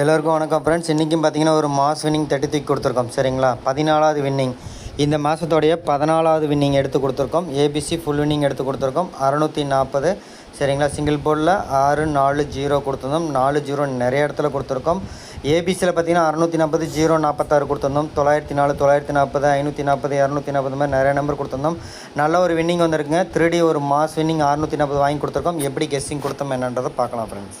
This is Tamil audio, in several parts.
எல்லோருக்கும் வணக்கம் ஃப்ரெண்ட்ஸ் இன்றைக்கும் பார்த்தீங்கன்னா ஒரு மாஸ் வின்னிங் தட்டி தூக்கி கொடுத்துருக்கோம். சரிங்களா? பதினாலாவது வின்னிங் இந்த மாதத்தோடைய பதினாலாவது வின்னிங் எடுத்து கொடுத்துருக்கோம். ஏபிசி ஃபுல் வின்னிங் எடுத்து கொடுத்துருக்கோம். அறநூற்றி நாற்பது. சரிங்களா? சிங்கிள் போர்டில் ஆறு நாலு ஜீரோ கொடுத்துருந்தோம். நாலு ஜீரோ நிறைய இடத்துல கொடுத்துருக்கோம். ஏபிசியில் பார்த்தீங்கன்னா அறநூற்றி நாற்பது ஜீரோ நாற்பத்தாறு கொடுத்துருந்தோம். தொள்ளாயிரத்தி நாலு தொள்ளாயிரத்தி நாற்பது ஐநூற்றி நாற்பது இரநூத்தி நாற்பது மாதிரி நிறைய நம்பர் கொடுத்துருந்தோம். நல்ல ஒரு வின்னிங் வந்திருக்குங்க. த்ரீ ஒரு மாஸ் வின்னிங் அறுநூற்றி நாற்பது வாங்கி கொடுத்துருக்கோம். எப்படி கெஸ்ஸிங் கொடுத்தோம் என்னன்றதை பார்க்கலாம் friends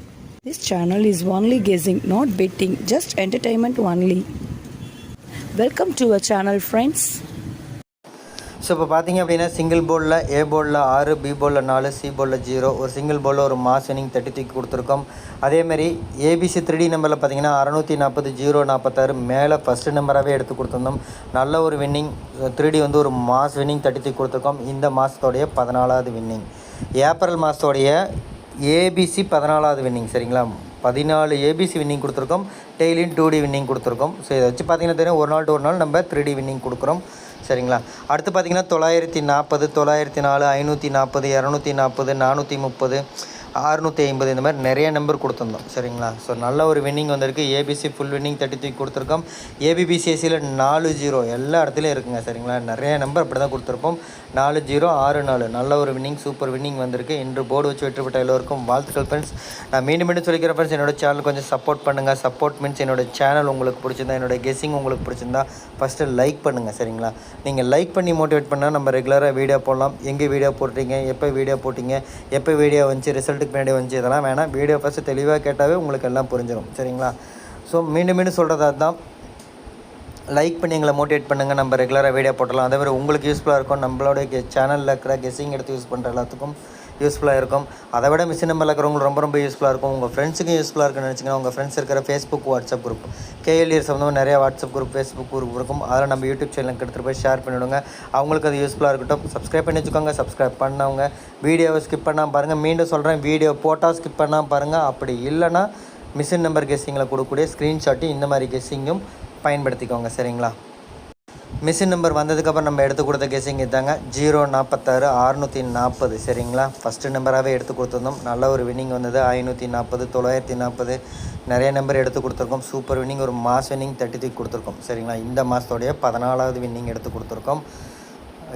This channel is only guessing, not betting, just entertainment only. Welcome to our channel, friends. So இப்போ பார்த்தீங்க அப்படின்னா சிங்கிள் போலில் ஏ போலில் ஆறு பி போலில் நாலு சி போலில் ஜீரோ ஒரு சிங்கிள் போர்டில் ஒரு மாஸ் வினிங் தட்டி தூக்கி கொடுத்துருக்கோம். அதேமாரி ஏபிசி த்ரீ நம்பரில் பார்த்தீங்கன்னா அறநூற்றி நாற்பது ஜீரோ நாற்பத்தாறு மேலே ஃபஸ்ட்டு நம்பராகவே எடுத்து கொடுத்துருந்தோம். நல்ல ஒரு வின்னிங் த்ரீடி வந்து ஒரு மாஸ் வின்னிங் தட்டி தூக்கி கொடுத்துருக்கோம். இந்த மாதத்தோடைய பதினாலாவது வின்னிங் ஏப்ரல் மாதத்தோடைய ஏபிசி பதினாலாவது வின்னிங் சரிங்களா? பதினாலு ஏபிசி வின்னிங் கொடுத்துருக்கோம். டெய்லியும் டூ டி வின்னிங் கொடுத்துருக்கோம். ஸோ இதை வச்சு பார்த்தீங்கன்னா தெரியும் ஒரு நாள் டு ஒரு நாள் நம்ம த்ரீ டி வின்னிங் கொடுக்குறோம். சரிங்களா? அடுத்து பார்த்தீங்கன்னா தொள்ளாயிரத்தி நாற்பது தொள்ளாயிரத்தி நாலு ஐநூற்றி நாற்பது இரநூத்தி நாற்பது நானூற்றி முப்பது அறுநூற்றி ஐம்பது இந்த மாதிரி நிறைய நம்பர் கொடுத்துருந்தோம். சரிங்களா? ஸோ நல்ல ஒரு வின்னிங் வந்திருக்கு. ஏபிசி ஃபுல் வின்னிங் தட்டி த்ரீ கொடுத்துருக்கோம். ஏபிபிசிஎஸ்சியில் நாலு ஜீரோ எல்லா இடத்துலையும் இருக்குங்க சரிங்களா? நிறைய நம்பர் அப்படி தான் கொடுத்துருப்போம். நாலு ஜீரோ ஆறு நாலு. நல்ல ஒரு வின்னிங் சூப்பர் வின்னிங் வந்திருக்கு. இன்று போர்டு வச்சு வெற்றிப்பட்ட எல்லோருக்கும் வாழ்த்துக்கள் ஃப்ரெண்ட்ஸ் நான் மீண்டும் மீண்டும் சொல்லிக்கிறேன் ஃப்ரெண்ட்ஸ் என்னோட சேனல் கொஞ்சம் சப்போர்ட் பண்ணுங்கள் சப்போர்ட் மீன்ஸ் என்னோட சேனல் உங்களுக்கு பிடிச்சிருந்தா என்னோட கெஸ்ஸிங் உங்களுக்கு பிடிச்சிருந்தா ஃபஸ்ட்டு லைக் பண்ணுங்கள் சரிங்களா? நீங்கள் லைக் பண்ணி மோட்டிவேட் பண்ணால் நம்ம ரெகுலராக வீடியோ போடலாம். எங்கே வீடியோ போட்டீங்க எப்போ வீடியோ போட்டிங்க எப்போ வீடியோ வந்துச்சு ரிசல்ட்டுக்கு பின்னாடி வந்துச்சு இதெல்லாம் வேணாம். வீடியோ ஃபஸ்ட்டு தெளிவாக கேட்டாவே உங்களுக்கு எல்லாம் புரிஞ்சிடும் சரிங்களா? ஸோ மீண்டும் மீண்டும் சொல்கிறதா தான் லைக் பண்ணி எங்களை மோட்டிவேட் பண்ணுங்கள் நம்ம ரெகுலராக வீடியோ போட்டலாம் அதே மாதிரி உங்களுக்கு யூஸ்ஃபுல்லாக இருக்கும். நம்மளோட சேனலில் இருக்கிற கெஸ்ஸிங் எடுத்து யூஸ் பண்ணுற எல்லாத்துக்கும் யூஸ்ஃபுல்லாக இருக்கும். அதை விட மிஷின் நம்பரில் இருக்கிறவங்களுக்கு ரொம்ப ரொம்ப யூஸ்ஃபுல்லாக இருக்கும். உங்கள் ஃப்ரெண்ட்ஸுக்கும் யூஸ்ஃபுல்லாக இருக்குன்னு நினச்சிங்கன்னா உங்கள் ஃப்ரெண்ட்ஸ் இருக்கிற ஃபேஸ்புக் வாட்ஸ்அப் குரூப் கேஎல்இஆர் சம்மந்தமாக நிறைய வாட்ஸ்அப் குரூப் ஃபேஸ்புக் குரூப் இருக்கும். அதில் நம்ம யூடியூப் சேனலுக்கு எடுத்துகிட்டு போய் ஷேர் பண்ணிவிடுங்க அவங்களுக்கு அது யூஸ்ஃபுல்லாக இருக்கட்டும். சப்ஸ்கிரைப் பண்ணி வச்சுக்கோங்க. சப்ஸ்கிரைப் பண்ணவங்க வீடியோவை ஸ்கிப் பண்ணாமல் பாருங்கள் மீண்டும் சொல்கிறேன் வீடியோ போட்டால் ஸ்கிப் பண்ணாமல் பாருங்கள் அப்படி இல்லைன்னா மிஷின் நம்பர் கெஸ்ஸிங்கில் கொடுக்கக்கூடிய ஸ்க்ரீன்ஷாட்டு இந்த மாதிரி கெஸ்ஸிங்கும் பயன்படுத்திக்கோங்க சரிங்களா? மிஷின் நம்பர் வந்ததுக்கப்புறம் நம்ம எடுத்து கொடுத்த கெஸிங் இதாங்க. ஜீரோ நாற்பத்தாறு அறுநூற்றி நாற்பது சரிங்களா? ஃபஸ்ட்டு நம்பராகவே எடுத்து கொடுத்துருந்தோம் நல்ல ஒரு வின்னிங் வந்தது. ஐநூற்றி நாற்பது தொள்ளாயிரத்தி நாற்பது நிறைய நம்பர் எடுத்து கொடுத்துருக்கோம். சூப்பர் வின்னிங் ஒரு மாஸ் வின்னிங் தேர்ட்டி கொடுத்துருக்கோம் சரிங்களா? இந்த மாதத்தோடைய பதினாலாவது வின்னிங் எடுத்து கொடுத்துருக்கோம்.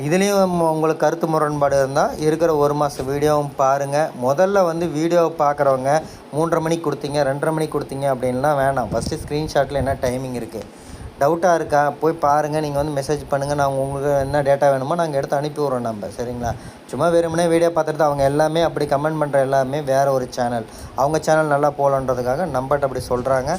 இதுலேயும் உங்களுக்கு கருத்து முரண்பாடு இருந்தால் இருக்கிற ஒரு மாதம் வீடியோவும் பாருங்கள் முதல்ல வந்து வீடியோவை பார்க்குறவங்க மூன்றரை மணிக்கு கொடுத்தீங்க ரெண்டரை மணிக்கு கொடுத்தீங்க அப்படின்லாம் வேணாம். ஃபஸ்ட்டு ஸ்க்ரீன்ஷாட்டில் என்ன டைமிங் இருக்குது டவுட்டாக இருக்கா? போய் பாருங்கள் நீங்கள் வந்து மெசேஜ் பண்ணுங்கள் நாங்கள் உங்களுக்கு என்ன டேட்டா வேணுமோ நாங்கள் எடுத்து அனுப்பி விட்றோம் நம்ம. சரிங்களா? சும்மா வெறுமனே வீடியோ பார்த்துட்டு அவங்க எல்லாமே அப்படி கமெண்ட் பண்ணுற எல்லாமே வேறு ஒரு சேனல் அவங்க சேனல் நல்லா போகலன்றதுக்காக நம்மகிட்ட அப்படி சொல்கிறாங்க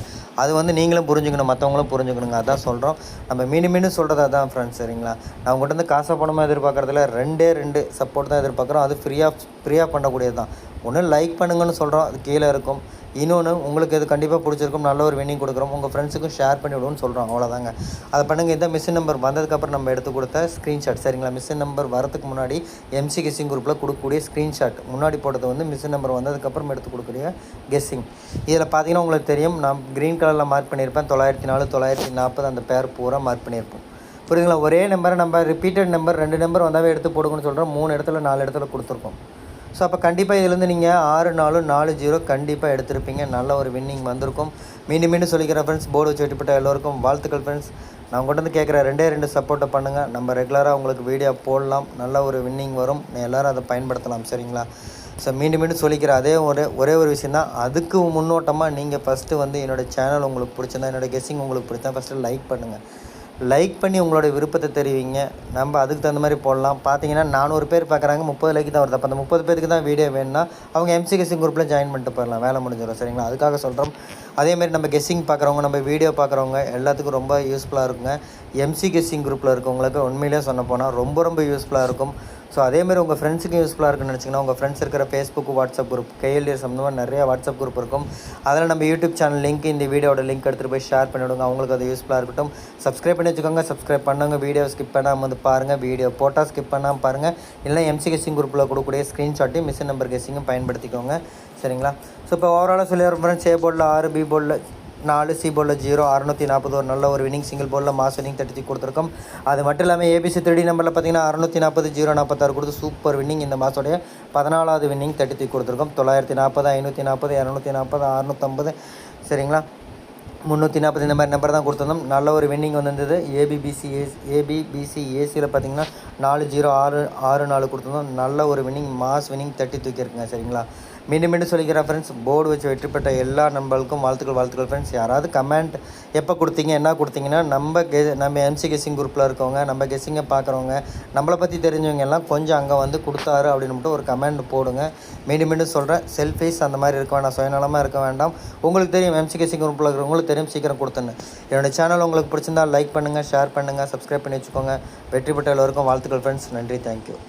அது வந்து நீங்களும் புரிஞ்சுக்கணும் மற்றவங்களும் புரிஞ்சுக்கணுங்க. அதான் சொல்கிறோம் நம்ம மீண்டும் மீண்டும் சொல்கிறது அதான் ஃப்ரெண்ட்ஸ் சரிங்களா? நான் உங்கள்கிட்ட வந்து காசை பணமாக எதிர்பார்க்குறதுல ரெண்டே ரெண்டு சப்போர்ட் தான் எதிர்பார்க்குறோம். அது ஃப்ரீயாக ஃப்ரீயாக பண்ணக்கூடியது தான். ஒன்று லைக் பண்ணுங்கன்னு சொல்கிறோம் அது கீழே இருக்கும். இன்னொன்று உங்களுக்கு இது கண்டிப்பாக பிடிச்சிருக்கும் நல்ல ஒரு வின்னிங் கொடுக்குறோம் உங்கள் ஃப்ரெண்ட்ஸுக்கும் ஷேர் பண்ணி விடுவோம்னு சொல்கிறோம் அவ்வளோதாங்க அதை பண்ணுங்கள் இந்த மிஷின் நம்பர் வந்ததுக்கப்புறம் நம்ம எடுத்து கொடுத்த ஸ்க்ரீன்ஷாட் சரிங்களா? மிஷின் நம்பர் வரதுக்கு முன்னாடி எம்சி கெஸ்ஸிங் குரூப்பில் கொடுக்கக்கூடிய ஸ்க்ரீன்ஷாட் முன்னாடி போட்டது வந்து மிஷின் நம்பர் வந்து அதுக்கப்புறம் எடுத்து கொடுக்கக்கூடிய கெஸ்ஸிங் இதில் பார்த்தீங்கன்னா உங்களுக்கு தெரியும் நான் க்ரீன் கலரில் மார்க் பண்ணியிருப்பேன். தொள்ளாயிரத்தி நாலு தொள்ளாயிரத்தி நாற்பது அந்த பேர் பூரா மார்க் பண்ணியிருப்போம். புரியுதுங்களா? ஒரே நம்பரை நம்ம ரிப்பீட்டட் நம்பர் ரெண்டு நம்பர் வந்தாவே எடுத்து போடுங்கன்னு சொல்கிறோம் மூணு இடத்துல நாலு இடத்துல கொடுத்துருக்கோம். ஸோ அப்போ கண்டிப்பாக இதுலேருந்து நீங்கள் ஆறு நாலு நாலு ஜீரோ கண்டிப்பாக எடுத்திருப்பீங்க. நல்ல ஒரு வின்னிங் வந்திருக்கும். மீண்டும் மீண்டும் சொல்லிக்கிற ஃப்ரெண்ட்ஸ் போர்டு வச்சு வெட்டிப்பட்ட எல்லோருக்கும் வாழ்த்துக்கள் ஃப்ரெண்ட்ஸ் நான் உங்கள்கிட்ட வந்து கேட்குற ரெண்டே ரெண்டு சப்போர்ட்டை பண்ணுங்கள் நம்ம ரெகுலராக உங்களுக்கு வீடியோ போடலாம். நல்ல ஒரு வின்னிங் வரும். எல்லோரும் அதை பயன்படுத்தலாம் சரிங்களா? ஸோ மீண்டும் மீண்டும் சொல்லிக்கிற அதே ஒரே ஒரே ஒரு விஷயம் தான் அதுக்கு முன்னோட்டமாக நீங்கள் ஃபஸ்ட்டு வந்து என்னோடய சேனல் உங்களுக்கு பிடிச்சிருந்தா என்னோடய கெஸ்ஸிங் உங்களுக்கு பிடிச்சா ஃபஸ்ட்டு லைக் பண்ணுங்கள் லைக் பண்ணி உங்களோட விருப்பத்தை தெரிவிங்க. நம்ம அதுக்கு தகுந்த மாதிரி போடலாம். பார்த்தீங்கன்னா நானூறு பேர் பார்க்குறாங்க முப்பது லைக் தான் வருது. அப்போ அந்த முப்பது பேருக்கு தான் வீடியோ வேணும்னா அவங்க எம்சிகேசி குரூப்பில் ஜாயின் பண்ணிட்டு போயிடலாம். வேலை முடிஞ்சிடும் சரிங்களா? அதுக்காக சொல்கிறோம் அதேமாரி நம்ம கெஸ்ஸிங் பார்க்குறவங்க நம்ம வீடியோ பார்க்குறவங்க எல்லாத்துக்கும் ரொம்ப யூஸ்ஃபுல்லாக இருக்குங்க. எம்சி கெஸ்ஸிங் குரூப்பில் இருக்கவங்களுக்கு உண்மையிலே சொன்ன போனால் ரொம்ப ரொம்ப யூஸ்ஃபுல்லாக இருக்கும். ஸோ அதேமாரி உங்கள் ஃப்ரெண்ட்ஸுக்கும் யூஸ்ஃபுல்லாக இருக்குன்னு நினச்சிங்கன்னா உங்கள் ஃப்ரெண்ட்ஸ் இருக்கிற ஃபேஸ்புக் வாட்ஸ்அப் குரூப் கேஎல்ஏ சம்மந்தமாக நிறைய வாட்ஸ்அப் குரூப் இருக்கும். அதில் நம்ம யூடியூப் சேனல் லிங்க் இந்த வீடியோட லிங்க் எடுத்துகிட்டு போய் ஷேர் பண்ணிவிடுங்க அவங்களுக்கு அது யூஸ்ஃபுல்லாக இருக்கட்டும். சப்ஸ்கிரைப் பண்ணி வச்சுக்கோங்க. சப்ஸ்கிரைப் பண்ணுங்கள் வீடியோ ஸ்கிப் பண்ணாமல் வந்து பாருங்கள் வீடியோ போட்டால் ஸ்கிப் பண்ணாமல் பாருங்கள் இல்லை எம்சி கெஸ்ஸிங் குரூப்பில் கொடுக்கக்கூடிய ஸ்க்ரீன்ஷாட்டையும் மிஷின் நம்பர் கெஸ்ஸிங்கும் பயன்படுத்திக்கோங்க. சரிங்களா? ஸோ இப்போ ஓவராலாக சொல்லி ஃப்ரெண்ட்ஸ் ஏ போர்டில் ஆறு பி போலில் நாலு சி போலில் ஜீரோ அறுநூற்றி நாற்பது ஒரு நல்ல ஒரு வினிங் சிங்கிள் போர்டில் மாஸ் வினிங் தடுத்து கொடுத்துருக்கோம். அது மட்டும் இல்லாமல் ஏபிசி த்ரீ நம்பரில் பார்த்தீங்கன்னா அறுநூற்றி நாற்பது ஜீரோ நாற்பத்தாறு கொடுத்து சூப்பர் வின்னிங் இந்த மாதோடைய பதினாலாவது வின்னிங் தட்டி தூக்கி கொடுத்துருக்கோம். தொள்ளாயிரத்தி நாற்பது ஐநூற்றி நாற்பது இரநூத்தி நாற்பது அறுநூற்றம்பது சரிங்களா? முந்நூற்றி நாற்பது இந்த மாதிரி நம்பர் தான் கொடுத்துருந்தோம். நல்ல ஒரு வின்னிங் வந்திருந்தது. ஏபிபிசி ஏ ஏபிபிசி ஏசியில் பார்த்தீங்கன்னா நாலு ஜீரோ ஆறு ஆறு நாலு கொடுத்துருந்தோம். நல்ல ஒரு வின்னிங் மாஸ் வின்னிங் தட்டி தூக்கியிருக்குங்க. சரிங்களா? மீண்டும் மீண்டும் சொல்லிக்கிறேன் ஃப்ரெண்ட்ஸ் போர்டு வச்சு வெற்றி பெற்ற எல்லா நம்பளுக்கும் வாழ்த்துக்கள் வாழ்த்துக்கள் ஃப்ரெண்ட்ஸ் யாராவது கமெண்ட் எப்போ கொடுத்தீங்க என்ன கொடுத்தீங்கன்னா நம்ம கெ நம்ம எம்சி கெஸ்ஸிங் குரூப்பில் இருக்கவங்க நம்ம கெஸ்ஸிங்கை பார்க்குறவங்க நம்மளை பற்றி தெரிஞ்சவங்க எல்லாம் கொஞ்சம் அங்கே வந்து கொடுத்தாரு அப்படின்னு மட்டும் ஒரு கமெண்ட் போடுங்க. மீண்டும் மீண்டும் சொல்கிறேன் செல்ஃபீஸ் அந்த மாதிரி இருக்க வேண்டாம் சுயநலமாக இருக்க வேண்டாம். உங்களுக்கு தெரியும் எம்சி கெஸ்ஸிங் குரூப்பில் இருக்கிறவங்களுக்கு தெரியும் சீக்கிரம் கொடுத்துன்னு. என்னோடய சேனல் உங்களுக்கு பிடிச்சிருந்தா லைக் பண்ணுங்கள் ஷேர் பண்ணுங்கள் சப்ஸ்கிரைப் பண்ணி வச்சுக்கோங்க. வெற்றி பெற்ற எல்லோருக்கும் வாழ்த்துக்கள் ஃப்ரெண்ட்ஸ் நன்றி தேங்க்யூ